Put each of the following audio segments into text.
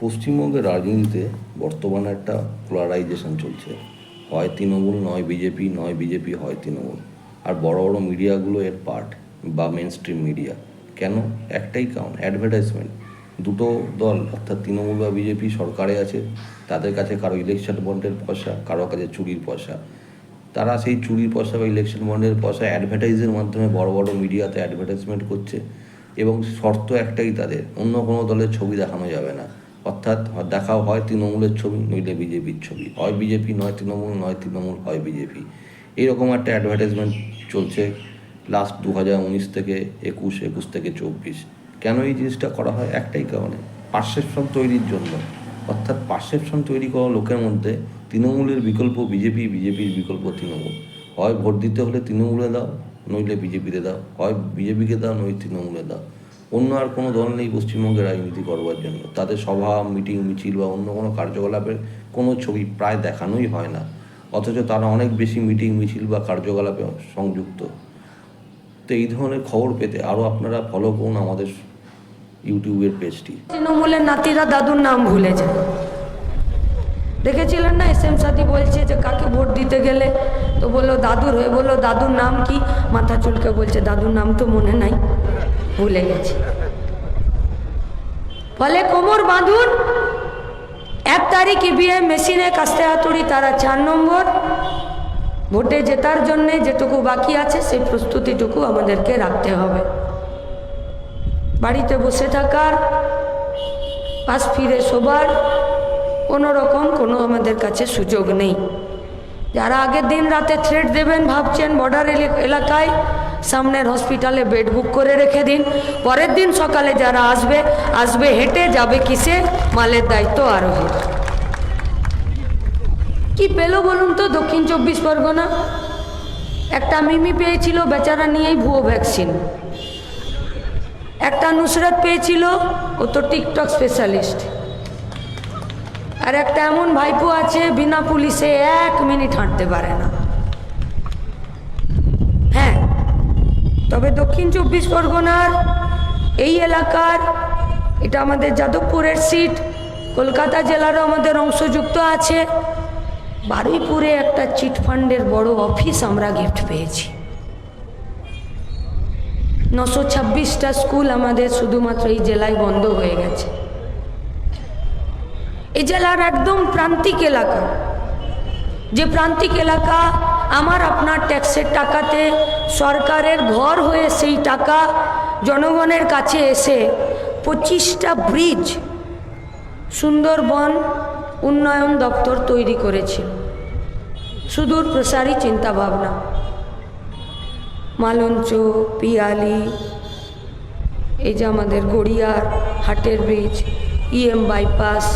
পশ্চিমবঙ্গের রাজনীতিতে বর্তমানে একটা পোলারাইজেশন চলছে। হয় তৃণমূল, নয় বিজেপি নয় বিজেপি, হয় তৃণমূল। আর বড় বড় মিডিয়াগুলো এর পার্ট বা মেন স্ট্রিম মিডিয়া কেন? একটাই কারণ অ্যাডভার্টাইজমেন্ট দুটো দল, অর্থাৎ তৃণমূল বা বিজেপি সরকারে আছে, তাদের কাছে কারও ইলেকশন বন্ডের পয়সা, কারও কাছে চুরির পয়সা। তারা সেই চুরির পয়সা বা ইলেকশন বন্ডের পয়সা অ্যাডভার্টাইজের মাধ্যমে বড় বড় মিডিয়াতে অ্যাডভার্টাইজমেন্ট করছে এবং শর্ত একটাই তাদের, অন্য কোনো দলের ছবি দেখানো যাবে না। অর্থাৎ দেখাও হয় তৃণমূলের ছবি, নইলে বিজেপির ছবি। হয় বিজেপি, নয় তৃণমূল নয় তৃণমূল, হয় বিজেপি। এইরকম একটা অ্যাডভার্টাইজমেন্ট চলছে লাস্ট দু হাজার উনিশ থেকে একুশ একুশ থেকে চব্বিশ। কেন এই জিনিসটা করা হয়? একটাই কারণে পারসেপশন তৈরির জন্য। অর্থাৎ পারসেপশন তৈরি করা লোকের মধ্যে তৃণমূলের বিকল্প বিজেপি, বিজেপির বিকল্প তৃণমূল। হয় ভোট দিতে হলে তৃণমূলে দাও, নইলে বিজেপিতে দাও। হয় বিজেপিকে দাও নই তৃণমূলে দাও। অন্য আর কোনো দল নেই পশ্চিমবঙ্গে রাজনীতি করবার জন্য। তাদের সভা, মিটিং, মিছিল বা অন্য কোনো কার্যকলাপের কোনো ছবি প্রায় দেখানোই হয় না। অথচ তারা অনেক বেশি মিটিং, মিছিল বা কার্যকলাপে সংযুক্ত। তো এই ধরনের খবর পেতে আরও আপনারা ফলো করুন আমাদের ইউটিউবের পেজটি। তৃণমূলের নাতিরা দাদুর নাম ভুলে যায় দেখেছিলেন না এস এম সাথী বলছে যে কাকে ভোট দিতে গেলে? তো বলল দাদুর হয়ে বলল, দাদুর নাম কি? মাথা চুলকে বলছে, দাদুর নাম তো মনে নাই। ভুলে গেছে ফলে কোমর বাঁধুন। এক তারিখ ইভিএম মেশিনে কাস্তে হাতুড়ি, তারা চার নম্বর। ভোটে জেতার জন্যে যেটুকু বাকি আছে, সেই প্রস্তুতিটুকু আমাদেরকে রাখতে হবে। বাড়িতে বসে থাকার পাশ ফিরে শোবার, কোনো রকম কোনো আমাদের কাছে সুযোগ নেই। যারা আগের দিন রাতে থ্রেড দেবেন, ভাবছেন বর্ডার এলাকায় সামনের হসপিটালে বেড বুক করে রেখে দিন। পরের দিন সকালে যারা আসবে আসবে হেঁটে যাবে কিসে? মালের দায়িত্ব আরোহী। কি পেল বলুন তো দক্ষিণ চব্বিশ পরগনা? একটা মিমি পেয়েছিল, বেচারা নিয়েই ভুয়ো ভ্যাকসিন। একটা নুসরাত পেয়েছিল, ও তো টিকটক স্পেশালিস্ট। আর একটা এমন ভাইপো আছে, বিনা পুলিশে এক মিনিট হাঁটতে পারে না হ্যাঁ তবে দক্ষিণ চব্বিশ পরগনার এই এলাকার, এটা আমাদের যাদবপুরের সিট, কলকাতা জেলারও আমাদের অংশযুক্ত আছে। বারুইপুরে একটা চিটফান্ডের বড় অফিস আমরা গিফট পেয়েছি। নশো ছাব্বিশটা স্কুল আমাদের শুধুমাত্র এই জেলায় বন্ধ হয়ে গেছে। এই জেলার একদম প্রান্তিক এলাকা। যে প্রান্তিক এলাকা আমার আপনার ট্যাক্সের টাকাতে সরকারের ঘর হয়ে সেই টাকা জনগণের কাছে এসে পঁচিশটা ব্রিজ সুন্দরবন উন্নয়ন দপ্তর তৈরি করেছিল সুদূর প্রসারী চিন্তাভাবনা। মালঞ্চ, পিয়ালি, এই যে আমাদের গড়িয়ার হাটের bridge, EM bypass,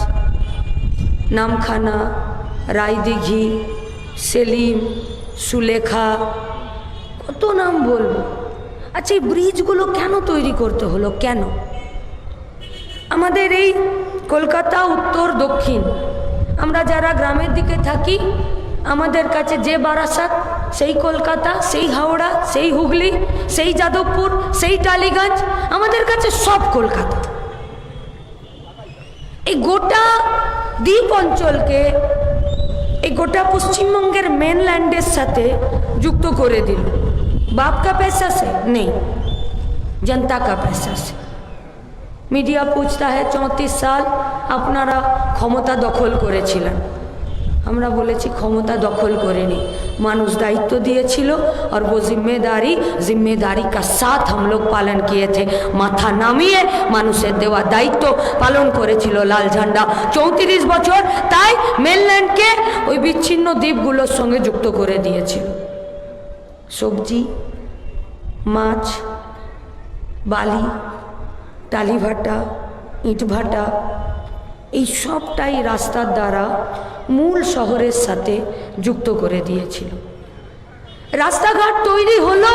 Namkhana Raidighi Selim Sulekha, কত নাম বলব? আচ্ছা এই ব্রিজগুলো কেন তৈরি করতে হলো? কেন? আমাদের এই কলকাতা, উত্তর, দক্ষিণ, আমরা যারা গ্রামের দিকে থাকি, আমাদের কাছে যে বারাসাত, সেই কলকাতা, সেই হাওড়া, সেই হুগলি, সেই যাদবপুর, সেই টালিগঞ্জ, আমাদের কাছে সব কলকাতা। এই গোটা দ্বীপ অঞ্চলকে এই গোটা পশ্চিমবঙ্গের মেনল্যান্ডের সাথে যুক্ত করে দিল বাপ কা पैसा से नहीं जनता का पैसा से মিডিয়া পুছতা হ্যাঁ চৌত্রিশ সাল আপনারা ক্ষমতা দখল করেছিলেন আমরা বলেছি ক্ষমতা দখল করেনি মানুষ দায়িত্ব দিয়েছিল আর वो जिम्मेदारी जिम्मेदारी का साथ हम लोग पालन किए थे মাথা নামিয়ে মানুষের দেওয়া দায়িত্ব পালন করেছিল লাল ঝান্ডা চৌত্রিশ বছর তাই মেনল্যান্ডকে ওই বিচ্ছিন্ন দ্বীপগুলোর সঙ্গে যুক্ত করে দিয়েছিল সবজি মাছ বালি টালিভাটা ইটভাটা এই সবটাই রাস্তার দ্বারা মূল শহরের সাথে যুক্ত করে দিয়েছিল। রাস্তাঘাট তৈরি হলো।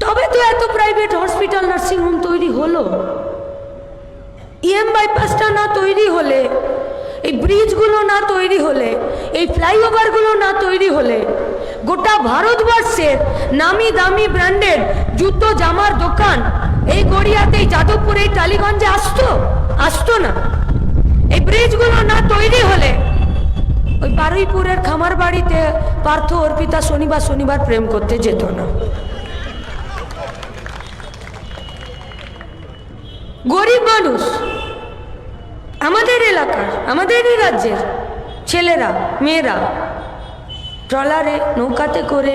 তবে তো এত প্রাইভেট হসপিটাল নার্সিংহোম তৈরি হলো। ইএম বাইপাসটা না তৈরি হলে, এই ব্রিজগুলো না তৈরি হলে, এই ফ্লাইওভারগুলো না তৈরি হলে, গোটা ভারতবর্ষের নামি দামি ব্র্যান্ডেড জুতো, জামার দোকান এই গড়িয়াতে, যাদবপুরে এই টালিগঞ্জে আসতো? আসতো না। এই ব্রিজগুলো না তৈরি হলে ওই বারুইপুরের খামার বাড়িতে পার্থ অর্পিতা শনিবার শনিবার প্রেম করতে যেত না। গরিব মানুষ, আমাদের এলাকার, আমাদেরই রাজ্যের ছেলেরা, মেয়েরা, ট্রলারে নৌকাতে করে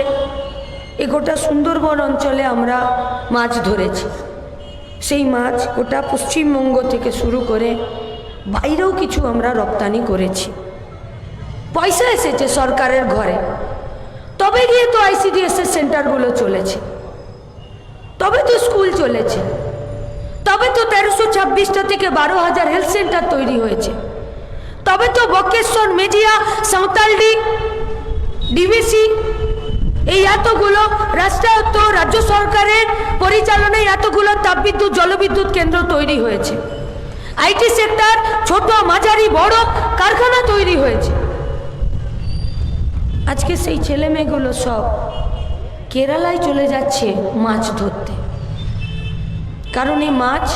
এ গোটা সুন্দরবন অঞ্চলে আমরা মাছ ধরেছি। সেই মাছ গোটা পশ্চিমবঙ্গ থেকে শুরু করে বাইরেও কিছু আমরা রপ্তানি করেছি। পয়সা এসেছে সরকারের ঘরে। তবে গিয়ে তো আইসিডিএস এর সেন্টারগুলো চলেছে। তবে তো স্কুল চলেছে। তবে তো তেরোশো ছাব্বিশটা থেকে বারো হাজার হেলথ সেন্টার তৈরি হয়েছে। তবে তো বকেশ্বর মেজিয়া, সাঁওতালডি ডিভিসি এই এতগুলো রাষ্ট্রায়ত্ত, রাজ্য সরকারের পরিচালনায় এতগুলো তাপবিদ্যুৎ, জলবিদ্যুৎ কেন্দ্র তৈরি হয়েছে। আইটি সেক্টর, ছোট, মাঝারি, বড় কারখানা তৈরি হয়েছে। আজকে সেই ছেলে মেয়েগুলো সব কেরালায় চলে যাচ্ছে মাছ ধরতে। কারণ এই মাছ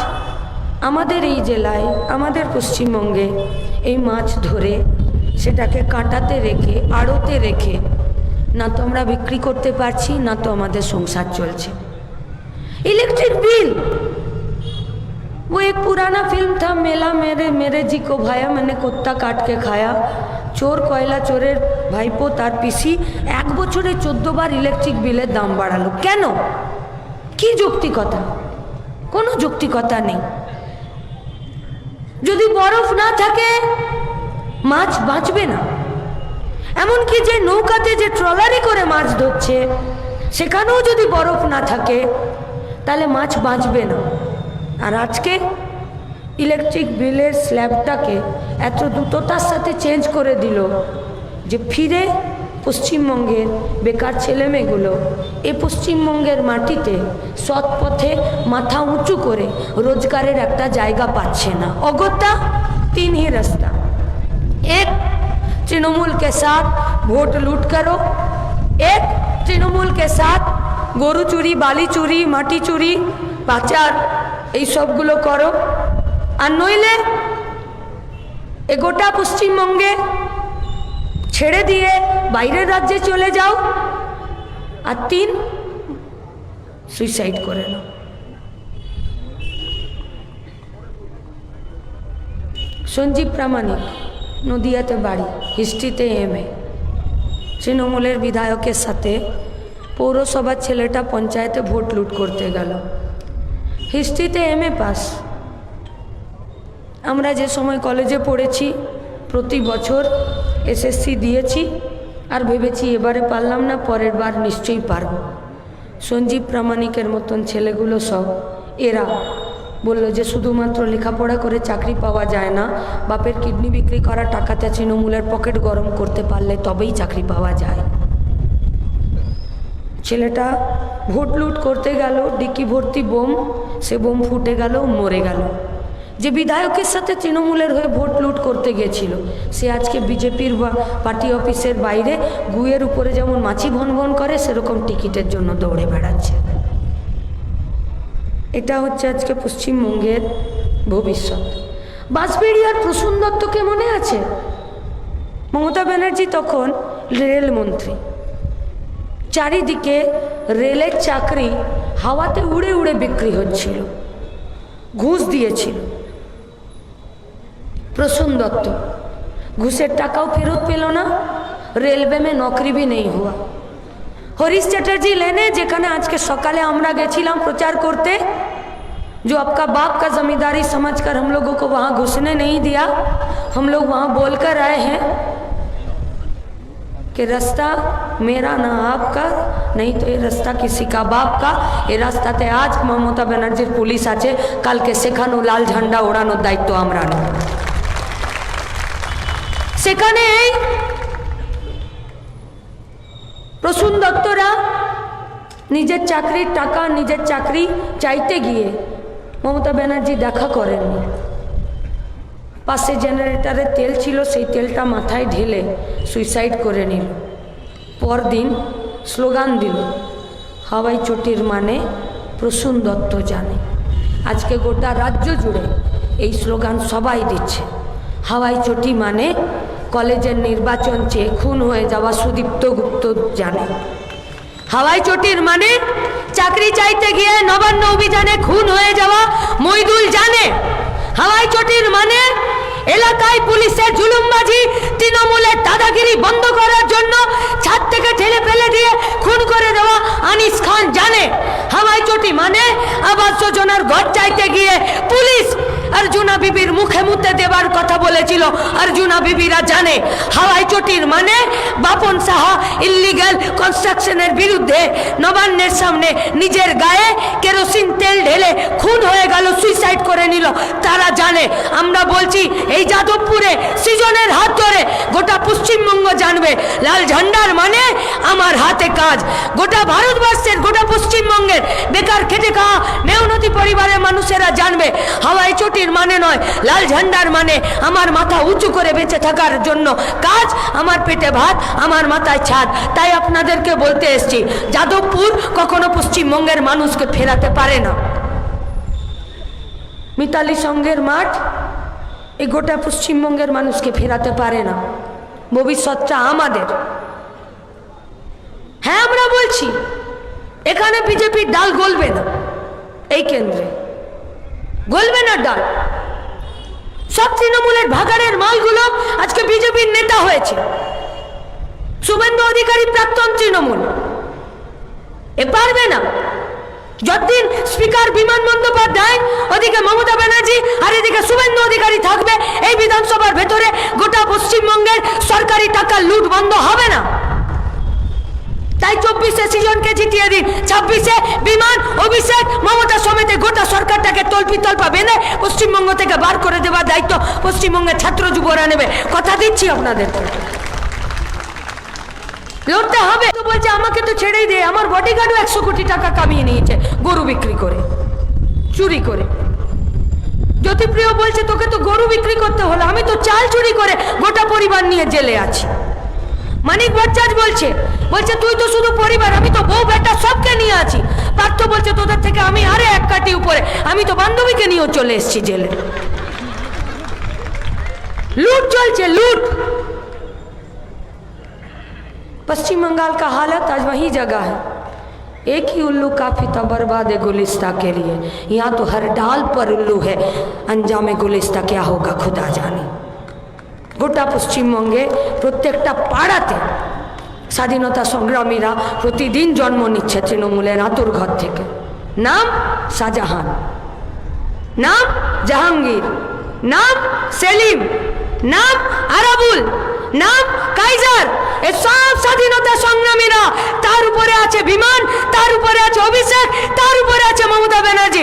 আমাদের এই জেলায়, আমাদের পশ্চিমবঙ্গে এই মাছ ধরে সেটাকে কাটাতে রেখে, আড়তে রেখে না তো আমরা বিক্রি করতে পারছি, না তো আমাদের সংসার চলছে। ইলেকট্রিক বিল वो एक पुराना फिल्म था मेला मेरे मेरे जी को भाया मैंने कुत्ता काट के खाया চোর কয়লা চোরের ভাইপো তার পিসি এক বছরে চোদ্দ বার ইলেকট্রিক বিলের দাম বাড়ালো কেন কি যৌক্তিকতা কোনো যৌক্তিকতা নেই যদি বরফ না থাকে মাছ বাঁচবে না এমনকি যে নৌকাতে যে ট্রলারে করে মাছ ধরছে সেখানেও যদি বরফ না থাকে তাহলে মাছ বাঁচবে না আর আজকে ইলেকট্রিক বিলের স্ল্যাবটাকে এত দ্রুততার সাথে চেঞ্জ করে দিল যে ফিরে পশ্চিমবঙ্গের বেকার ছেলেমেয়েগুলো এ পশ্চিমবঙ্গের মাটিতে সৎ পথে মাথা উঁচু করে রোজগারের একটা জায়গা পাচ্ছে না অগত্যা তিন হি রাস্তা एक तृणमूल के साथ वोट लूट करो एक তৃণমূল কে সাথ গরু চুরি বালি চুরি মাটি চুরি পাচার এই সবগুলো করো। আর নইলে এ গোটা পশ্চিমবঙ্গে ছেড়ে দিয়ে বাইরের রাজ্যে চলে যাও আর তিন সুইসাইড করে নাও। সঞ্জীব প্রামাণিক, নদিয়াতে বাড়ি, হিস্ট্রিতে এম এ তৃণমূলের বিধায়কের সাথে পৌরসভার ছেলেটা পঞ্চায়েতে ভোট লুট করতে গেল। হিস্ট্রিতে এম এ পাস। আমরা যে সময় কলেজে পড়েছি, প্রতি বছর এসএসসি দিয়েছি, আর ভেবেছি এবারে পারলাম না, পরের বার নিশ্চয়ই পারব। সঞ্জীব প্রামাণিকের মতন ছেলেগুলো সব, এরা বলল যে শুধুমাত্র লেখাপড়া করে চাকরি পাওয়া যায় না, বাপের কিডনি বিক্রি করা টাকাতে তৃণমূলের পকেট গরম করতে পারলে তবেই চাকরি পাওয়া যায়। ছেলেটা ভোট লুট করতে গেল, ডিকি ভর্তি বোম, সে বোম ফুটে গেল, মরে গেল। যে বিধায়কের সাথে তৃণমূলের হয়ে ভোট লুট করতে গেছিল, সে আজকে বিজেপির পার্টি অফিসের বাইরে গুয়ের উপরে যেমন মাছি ভন ভন করে, সেরকম টিকিটের জন্য দৌড়ে বেড়াচ্ছে। এটা হচ্ছে আজকে পশ্চিমবঙ্গের ভবিষ্যৎ। বাঁশবেড়িয়ার প্রসূন দত্তকে মনে আছে? মমতা ব্যানার্জি তখন রেলমন্ত্রী। চারিদিকে রেলের চাকরি হাওয়াতে উড়ে উড়ে বিক্রি হচ্ছিল ঘুষ দিয়েছিল প্রসূন দত্ত ঘুষের টাকাও ফেরত পেল না রেলওয়ে মে নকরি भी नहीं हुआ हरीश चटर्जी लेने যেখানে আজকে সকালে আমরা গেছিলাম প্রচার করতে जो आपका बाप का जमींदारी समझकर हम लोगों को वहाँ घुसने नहीं दिया हम लोग वहाँ बोल कर आए हैं कि रास्ता मेरा ना आपका नहीं तो ये रास्ता किसी का बाप का এই রাস্তাতে আজ মমতা ব্যানার্জির পুলিশ আছে কালকে সেখানেও লাল ঝান্ডা ওড়ানোর দায়িত্ব আমরা নেব সেখানে এই প্রসূন দত্তরা নিজের চাকরির টাকা নিজের চাকরি চাইতে গিয়ে মমতা ব্যানার্জি দেখা করেননি পাশে জেনারেটারের তেল ছিল, সেই তেলটা মাথায় ঢেলে সুইসাইড করে নিল। পরদিন স্লোগান দিল, হাওয়াই চটির মানে প্রসূন দত্ত জানে। আজকে গোটা রাজ্য জুড়ে এই স্লোগান সবাই দিচ্ছে। হাওয়াই চটি মানে কলেজের নির্বাচন চেয়ে খুন হয়ে যাওয়া সুদীপ্ত গুপ্ত জানে। হাওয়াই চটির মানে চাকরি চাইতে গিয়ে নবান্ন অভিযানে খুন হয়ে যাওয়া মইদুল জানে। হাওয়াই চটির মানে এলাকায় পুলিশের জুলুমবাজি, তৃণমূলের দাদাগিরি বন্ধ করার জন্য ছাদ থেকে ঠেলে ফেলে দিয়ে খুন করে দেওয়া আনিস খান জানে। হাওয়াই চটি মানে আবাস যোজনার ঘর চাইতে গিয়ে পুলিশ। আর জুনা বিবির মুখে মুতে দেবার কথা বলেছিল অর্জুনা বিবিরা জানে, হাওয়াই চটির মানে বাপন সাহা ইল্লিগাল কনস্ট্রাকশনের বিরুদ্ধে নবান্নের সামনে নিজের গায়ে কেরোসিন তেল ঢেলে খুন হয়ে গেল সুইসাইড করে নিল। তারা জানে, আমরা বলছি এই যাদবপুরে সৃজনের হাত ধরে গোটা পশ্চিমবঙ্গ জানবে, লাল ঝান্ডার মানে আমার হাতে কাজ। গোটা ভারতবর্ষের, গোটা পশ্চিমবঙ্গের বেকার খেটে খাওয়া নেওনতি পরিবারের মানুষেরা জানবে, হাওয়াই চটির মানে নয়, লাল ঝান্ডার মানে আমার মাথা উঁচু করে বেঁচে থাকার জন্য কাজ আমার পেটে ভাত, আমার মাথায় ছাদ। তাই আপনাদেরকে বলতে এসছি, যাদবপুর কখনো পশ্চিমবঙ্গের মানুষকে ফেরাতে পারে না। মিতালি সঙ্গের মাঠ এই গোটা পশ্চিমবঙ্গের মানুষকে ফেরাতে পারে না। ভবিষ্যৎটা আমাদের। হ্যাঁ আমরা বলছি, এখানে বিজেপির ডাল গলবে না, এই কেন্দ্রে। গলবে না ডাল। সব তৃণমূলের ভাগাড়ের মালগুলো আজকে বিজেপির নেতা হয়েছে। শুভেন্দু অধিকারী প্রাক্তন তৃণমূল। এ পারবে না। যতদিন স্পিকার বিমান বন্দ্যোপাধ্যায়, ওদিকে মমতা ব্যানার্জি আর এদিকে শুভেন্দু অধিকারী থাকবে, এই বিধানসভার ভেতরে গোটা পশ্চিমবঙ্গের সরকারি টাকা লুট বন্ধ হবে তাই চব্বিশে সিজনকে জিতিয়ে দিন। ছাব্বিশে বিমান, অভিষেক মমতা সমেতে গোটা সরকারটাকে তল্পি তল্পা বেঁধে পশ্চিমবঙ্গ থেকে বার করে দেওয়ার দায়িত্ব পশ্চিমবঙ্গের ছাত্র যুবরা নেবে। কথা দিচ্ছি আপনাদেরকে লড়তে হবে তো বলছে, আমাকে তো ছেড়েই দে। আমার বডিগার্ডও একশো কোটি টাকা কামিয়ে নিয়েছে, গরু বিক্রি করে, চুরি করে। জ্যোতিপ্রিয় বলছে, তোকে তো গরু বিক্রি করতে হলো। আমি তো চাল চুরি করে গোটা পরিবার নিয়ে জেলে আছি। মানিক ভট্টাচ বলছে বলছে তুই তো শুধু পরিবার আমি তো বউ বেটা সবকে নিয়ে আছি পার্থ বলছে তোদের থেকে আমি আরে এক কাটি উপরে আমি তো বান্ধবীকে নিয়েও চলে এসছি জেলে लूट चलचे लूट पश्चिम बंगाल का हालत आज वही जगह है एक ही उल्लू काफ़ी था बर्बाद है गुलिस्ता के लिए यहाँ तो हर डाल पर उल्लू है अंजाम गुलिस्ता क्या होगा खुदा जाने গোটা পশ্চিমবঙ্গে প্রত্যেকটা পাড়াতে স্বাধীনতা সংগ্রামীরা প্রতিদিন জন্ম নিচ্ছে তৃণমূলের আতুর ঘর থেকে। নাম শাহজাহান। নাম জাহাঙ্গীর। নাম সেলিম। নাম আরাবুল। নাম কাইজার এ সব স্বাধীনতা সংগ্রামীরা তার উপরে আছে বিমান, তার উপরে আছে অভিষেক তার উপরে আছে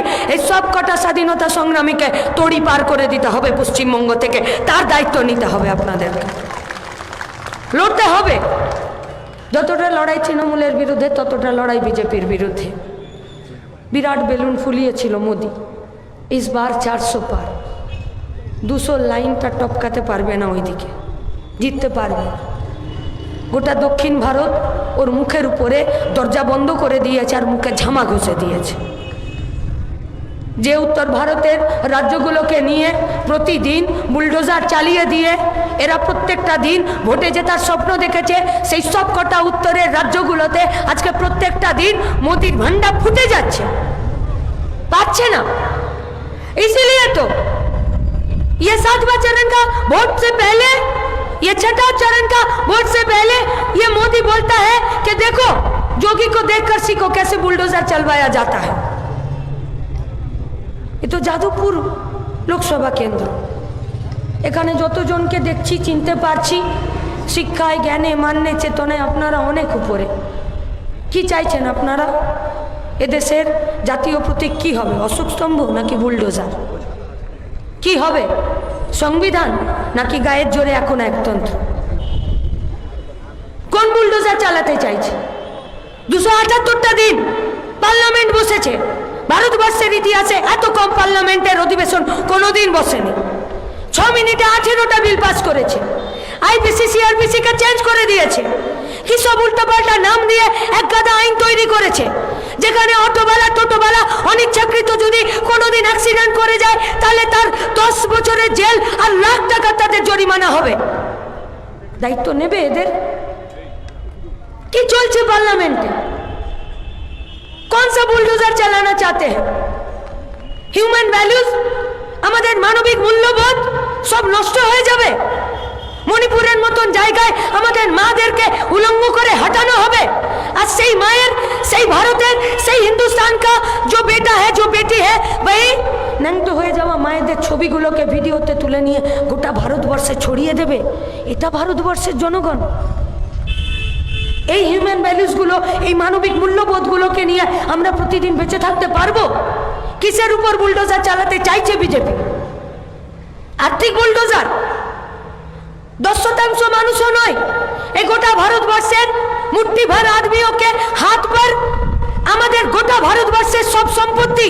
মমতা এই সব কটা স্বাধীনতা সংগ্রামীকে তড়ি পার করে দিতে হবে পশ্চিমবঙ্গ থেকে। তার দায়িত্ব নিতে হবে আপনাদেরকে। লড়তে হবে। যতটা লড়াই তৃণমূলের বিরুদ্ধে, ততটা লড়াই বিজেপির বিরুদ্ধে। বিরাট বেলুন ফুলিয়েছিল মোদি। ইসবার চারশো পার। দুশো লাইনটা টপকাতে পারবে না ওইদিকে। জিততে পারবে গোটা দক্ষিণ ভারত ওর মুখের উপরে দরজা বন্ধ করে দিয়েছে আর মুখে ঝামা ঘষে দিয়েছে। যে উত্তর ভারতের রাজ্যগুলোকে নিয়ে প্রতিদিন বুলডোজার চালিয়ে দিয়ে এরা প্রত্যেকটা দিন ভোটে জেতার স্বপ্ন দেখেছে সেই সব কটা উত্তরের রাজ্যগুলোতে আজকে প্রত্যেকটা দিন মোদির ভান্ডা ফুটে যাচ্ছে পাচ্ছে না इसीलिए तो ये सातवां चरण का वोट से पहले ये छठा चरण का वोट से पहले ये मोदी बोलता है कि देखो जोगी को देखकर सीखो कैसे बुलडोजर चलवाया जाता है এ তো যাদবপুর লোকসভা কেন্দ্র। এখানে যতজনকে দেখছি, চিনতে পারছি, শিক্ষায়, জ্ঞানে, মান্যে, চেতনায় আপনারা অনেক উপরে। কি চাইছেন আপনারা? এদেশের জাতীয় প্রতীক কি হবে? অশোক স্তম্ভ নাকি বুলডোজার? কি হবে? সংবিধান নাকি গায়ের জোরে এখন একতন্ত্র কোন বুলডোজার চালাতে চাইছে? দুশো আটাত্তরটা দিন পার্লামেন্ট বসেছে। ভারতবর্ষের ইতিহাসে এত কম পার্লামেন্টের অধিবেশন কোনোদিন বসেনি। ছ মিনিটে আঠেরোটা বিল পাস করেছে। আইপিসি, সিআরপিসি কে চেঞ্জ করে দিয়েছে। কি সব উল্টোপাল্টা নাম দিয়ে এক গাদা আইন তৈরি করেছে? যেখানে অটোওয়ালা, টোটোওয়ালা অনিচ্ছাকৃত যদি কোনোদিন অ্যাক্সিডেন্ট করে যায়, তাহলে তার দশ বছরের জেল আর লাখ টাকা তাদের জরিমানা হবে। দায়িত্ব নেবে এদের? কি চলছে পার্লামেন্টে? सा बुलडोजर चलाना चाहते हैं হিউম্যান ভ্যালুস আমাদের মানবিক মূল্যবোধ সব নষ্ট হয়ে যাবে মণিপুরের মতন জায়গায় আমাদের মাদেরকে উলঙ্গ করে হটানো হবে আর সেই মায়ের সেই ভারতের সেই হিন্দুস্তান কা जो बेटा है जो बेटी है वही ন্যাংটো হয়ে যাওয়া মায়েদের ছবিগুলোকে ভিডিওতে তুলে নিয়ে গোটা ভারতবর্ষে ছড়িয়ে দেবে এটা ভারতবর্ষের জনগণ এই হিউম্যান ভ্যালুসগুলো এই মানবিক মূল্যবোধগুলোকে নিয়ে আমরা প্রতিদিন বেঁচে থাকতে পারব? কিসের উপর বুলডোজার চালাতে চাইছে বিজেপি? আর্থিক বুলডোজার? দশ শতাংশ মানুষও নয়, এ গোটা ভারতবর্ষের মুঠি ভার আদমিওকে হাত পর আমাদের গোটা ভারতবর্ষের সব সম্পত্তি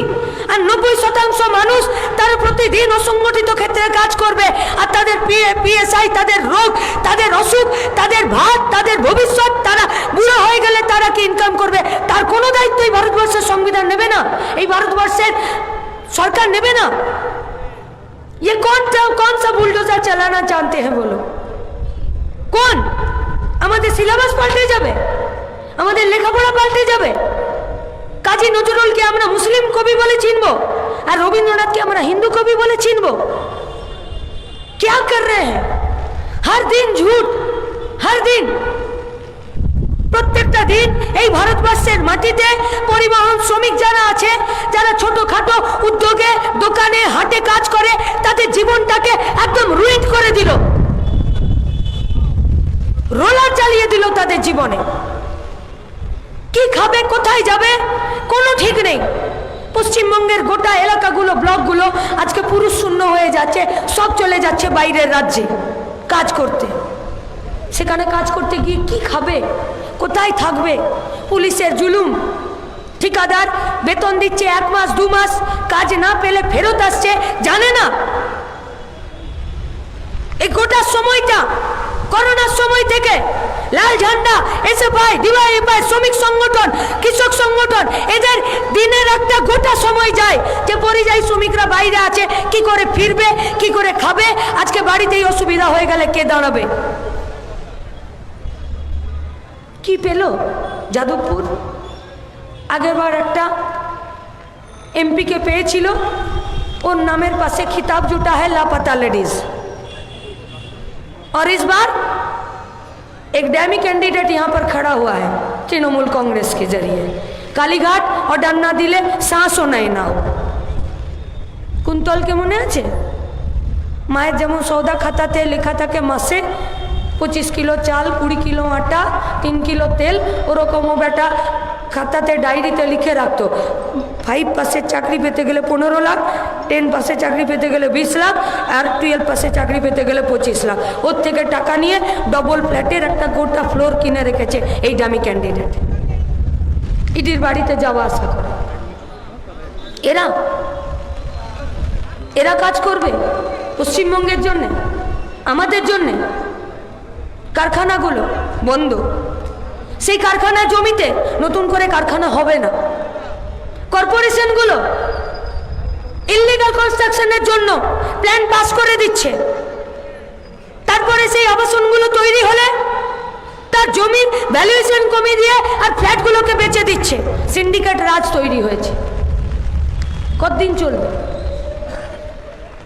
আর নব্বই শতাংশ মানুষ তারা প্রতিদিন অসংগঠিত ক্ষেত্রে কাজ করবে আর তাদের পিএসআই তাদের রোগ তাদের অসুখ তাদের ভাত তাদের ভবিষ্যৎ তারা বুড়ো হয়ে গেলে তারা কি ইনকাম করবে তার কোনো দায়িত্ব এই ভারতবর্ষের সংবিধান নেবে না এই ভারতবর্ষের সরকার নেবে না ये कौन कौन सा बुलडोजर चलाना जानते हैं बोलो কোন আমাদের সিলেবাস পাল্টে যাবে আমাদের লেখাপড়া পাল্টে যাবে কাজী নজরুলকে আমরা মুসলিম কবি বলে চিনব আর রবীন্দ্রনাথকে আমরা হিন্দু কবি বলে চিনব क्या कर रहे हैं हर दिन झूठ हर दिन প্রত্যেকটা দিন এই ভারতবর্ষের মাটিতে পরিবহন শ্রমিক যারা আছে যারা ছোটখাটো উদ্যোগে দোকানে হাটে কাজ করে তাদের জীবনটাকে একদম রুইট করে দিল রোলার চালিয়ে দিল তাদের জীবনে কি খাবে, কোথায় যাবে? কোনো ঠিক নেই। পশ্চিমবঙ্গের গোটা এলাকাগুলো, ব্লকগুলো আজকে পুরুষ শূন্য হয়ে যাচ্ছে, সব চলে যাচ্ছে বাইরের রাজ্যে কাজ করতে। সেখানে কাজ করতে গিয়ে কি খাবে? কোথায় থাকবে? পুলিশের জুলুম। ঠিকাদার বেতন দিচ্ছে এক মাস, দু মাস, কাজ না পেলে ফেরত আসছে, জানে না। এই গোটা সময়টা, করোনার সময় থেকে লাল ঝান্ডা এসএফআই ডিওয়াইএফআই শ্রমিক সংগঠন কৃষক সংগঠন এদের দিনের একটা গোটা সময় যায় যে পরিযায়ী শ্রমিকরা বাইরে আছে কি করে ফিরবে কি করে খাবে আজকে বাড়িতেই অসুবিধা হয়ে গেলে কে দাঁড়াবে কি পেল যাদবপুর আগেরবার একটা এমপিকে পেয়েছিল ওর নামের পাশে খিতাব জুটা है लापता लेडीज और इस बार एक डैमी कैंडिडेट यहाँ पर खड़ा हुआ है तृणमूल कांग्रेस के जरिए কালীঘাট ও ডান্না দিলে শ্বাসও নেয় না ও। কুন্তলকে মনে আছে মায়ের যেমন সৌদা খাতাতে লেখা থাকে মাসে পঁচিশ কিলো চাল কুড়ি কিলো আটা তিন কিলো তেল ওরকমও বেটা খাতাতে ডায়েরিতে লিখে রাখতো ফাইভ পাসের চাকরি পেতে গেলে পনেরো লাখ টেন পাসে চাকরি পেতে গেলে বিশ লাখ, আর টুয়েলভ পাসে চাকরি পেতে গেলে পঁচিশ লাখ। ওর থেকে টাকা নিয়ে ডবল ফ্ল্যাটের একটা গোটা ফ্লোর কিনে রেখেছে এই দামি ক্যান্ডিডেট ইডির বাড়িতে যাওয়া আসা করে। এরা এরা কাজ করবে পশ্চিমবঙ্গের জন্যে, আমাদের জন্যে। কারখানাগুলো বন্ধ। সেই কারখানা জমিতে নতুন করে কারখানা হবে না। কর্পোরেশনগুলো ইলিগাল কনস্ট্রাকশনের জন্য প্ল্যান পাস করে দিচ্ছে। তারপরে সেই আবাসনগুলো তৈরি হলে তার জমির ভ্যালুয়েশন কমিয়ে দিয়ে আর ফ্ল্যাটগুলোকে বেচে দিচ্ছে। সিন্ডিকেট রাজ তৈরি হয়েছে। কতদিন চলবে?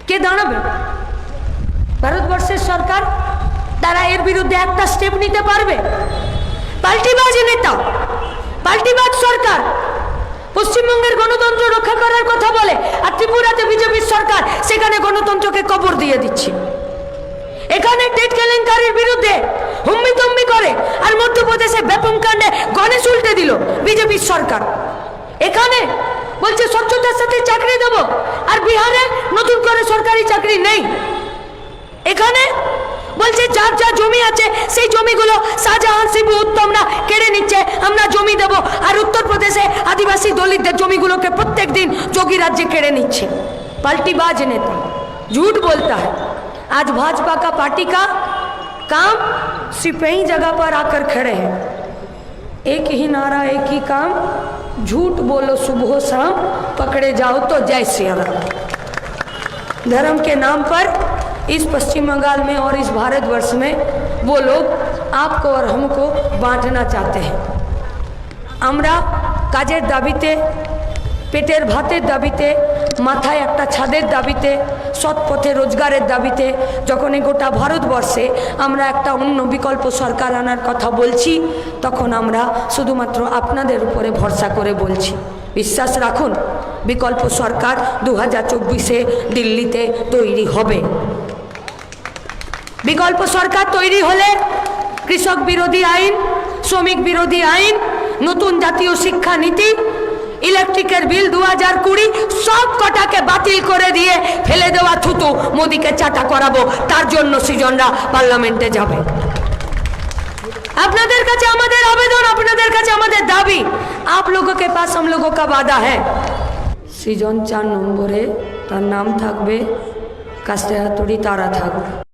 কে দাঁড়াবে? ভারতবর্ষের সরকার তারা এর বিরুদ্ধে একটা স্টেপ নিতে পারবে? পাল্টিবাজ নেতা, পাল্টিবাজ সরকার পশ্চিমবঙ্গের গণতন্ত্র রক্ষা করার কথা বলে, আর ত্রিপুরাতে বিজেপির সরকার, সেখানে গণতন্ত্রকে কবর দিয়ে দিচ্ছে। এখানে টেট কেলেঙ্কারির বিরুদ্ধে হুম্মি তম্বি করে, আর মধ্যপ্রদেশে ব্যাপক কাণ্ডে গণেশ উল্টে দিল বিজেপির সরকার। এখানে বলছে, স্বচ্ছতার সাথে চাকরি দেব, আর বিহারে নতুন করে সরকারি চাকরি নেই। এখানে বলছে যার যা জমি আছে সেই জমিগুলো শাহজাহান শিবু উত্তমরা কেড়ে নিচ্ছে আমরা জমি দেব আর উত্তরপ্রদেশে আদিবাসী দলিতদের জমিগুলোকে প্রত্যেক দিন যোগী রাজ্যে কেড়ে নিচ্ছে পাল্টি বাজ নেতা झूठ बोलता है आज भाजपा का पार्टी का काम सिर्फ़ ही जगह पर आकर खड़े हैं एक ही नारा एक ही काम झूठ बोलो सुबह शाम पकड़े जाओ तो जय श्री राम धर्म के नाम पर इस पश्चिम बंगाल में और इस भारतवर्ष में वो लोग आपको और हमको बांटना चाहते हैं আমরা কাজের দাবিতে পেটের ভাতের দাবিতে মাথায় একটা ছাদের দাবিতে সৎ পথে রোজগারের দাবিতে যখন এই গোটা ভারতবর্ষে আমরা একটা অন্য বিকল্প সরকার আনার কথা বলছি তখন আমরা শুধুমাত্র আপনাদের উপরে ভরসা করে বলছি বিশ্বাস রাখুন বিকল্প সরকার দু হাজার চব্বিশে দিল্লিতে তৈরি হবে বিকল্প সরকার তৈরি হলে কৃষক বিরোধী আইন, শ্রমিক বিরোধী আইন, নতুন জাতীয় শিক্ষা নীতি, ইলেকট্রিকের বিল দু হাজার কুড়ি, সব কটাকে বাতিল করে দিয়ে ফেলে দেওয়া থুতু মোদিকে চাটা করাবো। তার জন্য সৃজনরা পার্লামেন্টে যাবে। আপনাদের কাছে আমাদের আবেদন, আপনাদের কাছে আমাদের দাবি। আপ লোককে পাশ আম লোক কা বাধা হ্যাঁ সৃজন চার নম্বরে তার নাম থাকবে কাস্তে হাতুড়ি তারা থাকবে।